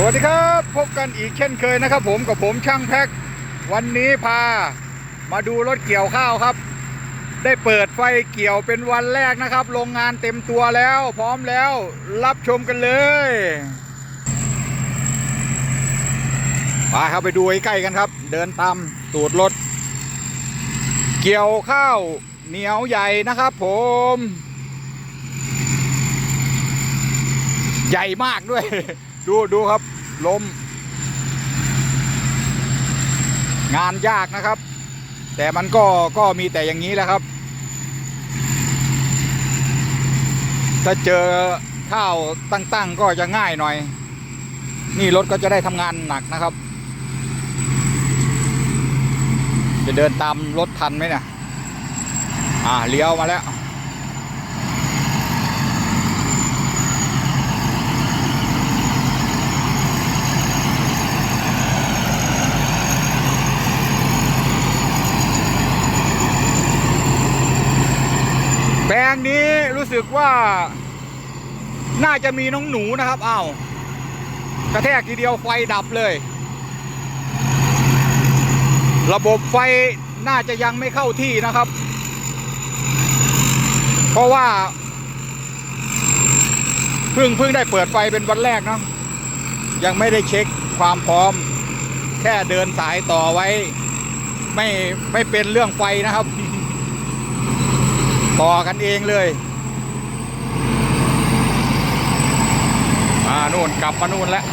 สวัสดีครับพบกันอีกเช่นเคยนะครับ ผมกับผมช่างแพ็กวันนี้พามาดูรถเกี่ยวข้าวครับ ได้เปิดไฟเกี่ยวเป็นวันแรกนะครับโรงงานเต็มตัวแล้ว พร้อมแล้วรับชมกันเลยไปครับไปดูใกล้กันครับ เดินตามตูดรถ เกี่ยวข้าวเหนียวใหญ่นะครับ ผม ใหญ่มากด้วย ดูดูครับลม งานยากนะครับ แต่มันก็ก็มีแต่อย่างนี้แหละครับ ถ้าเจอข้าวตั้งๆก็จะง่ายหน่อย นี่รถก็จะได้ทำงานหนักนะครับ จะเดินตามรถทันไหมเนี่ยอ่าเลี้ยวมาแล้ว งนี้รู้สึกว่าน่าจะมีน้องหนูนะครับอ้าวกระแทกทีเดียวไฟดับเลย ระบบไฟน่าจะยังไม่เข้าที่นะครับ เพราะว่าเพิ่งเพิ่งได้เปิดไฟเป็นวันแรกเนาะยังไม่ได้เช็คความพร้อม แค่เดินสายต่อไว้ ไม่ไม่เป็นเรื่องไฟนะครับ ต่อกันเองเลยอ่านู่นกลับมานู่นแล้ว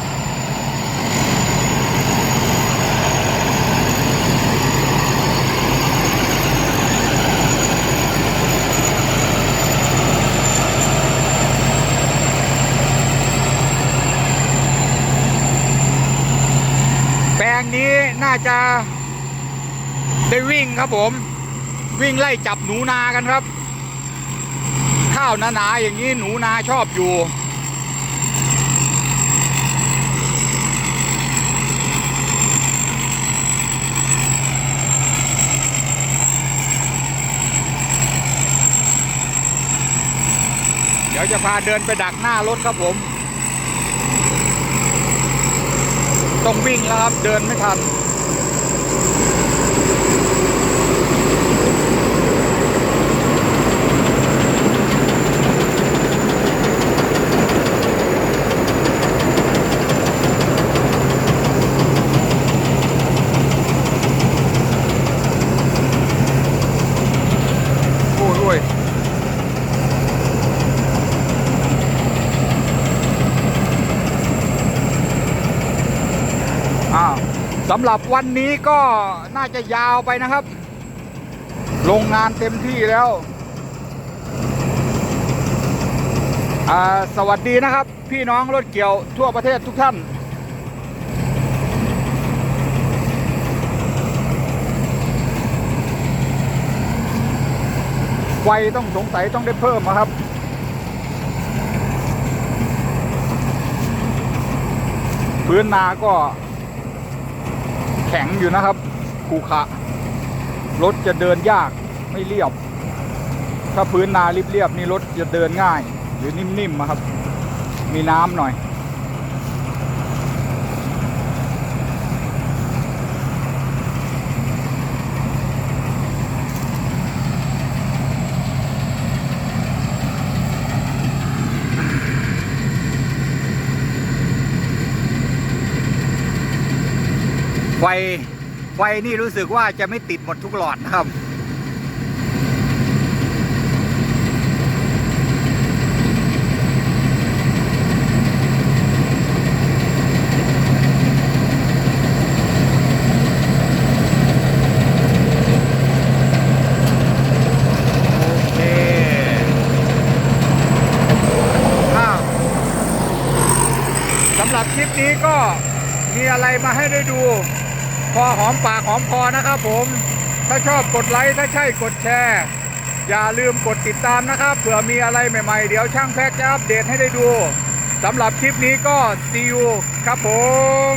แปลงนี้น่าจะได้วิ่งครับผม วิ่งไล่จับหนูนากันครับ ข้าวหนาๆอย่างนี้หนูนาชอบอยู่ เดี๋ยวจะพาเดินไปดักหน้ารถครับผม ต้องวิ่งแล้วครับ เดินไม่ทัน โอ้ยโอ้ยอ้าว สำหรับวันนี้ก็น่าจะยาวไปนะครับโรงงานเต็มที่แล้ว สวัสดีนะครับ พี่น้องรถเกี่ยวทั่วประเทศทุกท่านไฟต้องสงสัยต้องได้เพิ่มนะครับ พื้นนาก็ ข็งอยู่นะครับขูขะรถจะเดินยากไม่เรียบ ถ้าพื้นนาเรียบๆนี่รถจะเดินง่าย หรือนิ่มๆนะครับ มีน้ำหน่อย ไฟไฟนี่รู้สึกว่าจะไม่ติดหมดทุกหลอดนะครับ โอเคอ้าวสำหรับคลิปนี้ก็มีอะไรมาให้ได้ดู พอหอมปากหอมคอนะครับผม ถ้าชอบกดไลค์ถ้าใช่กดแชร์ อย่าลืมกดติดตามนะครับเผื่อมีอะไรใหม่ๆ เดี๋ยวช่างแพ็กจะอัปเดตให้ได้ดูสำหรับคลิปนี้ก็ see you ครับผม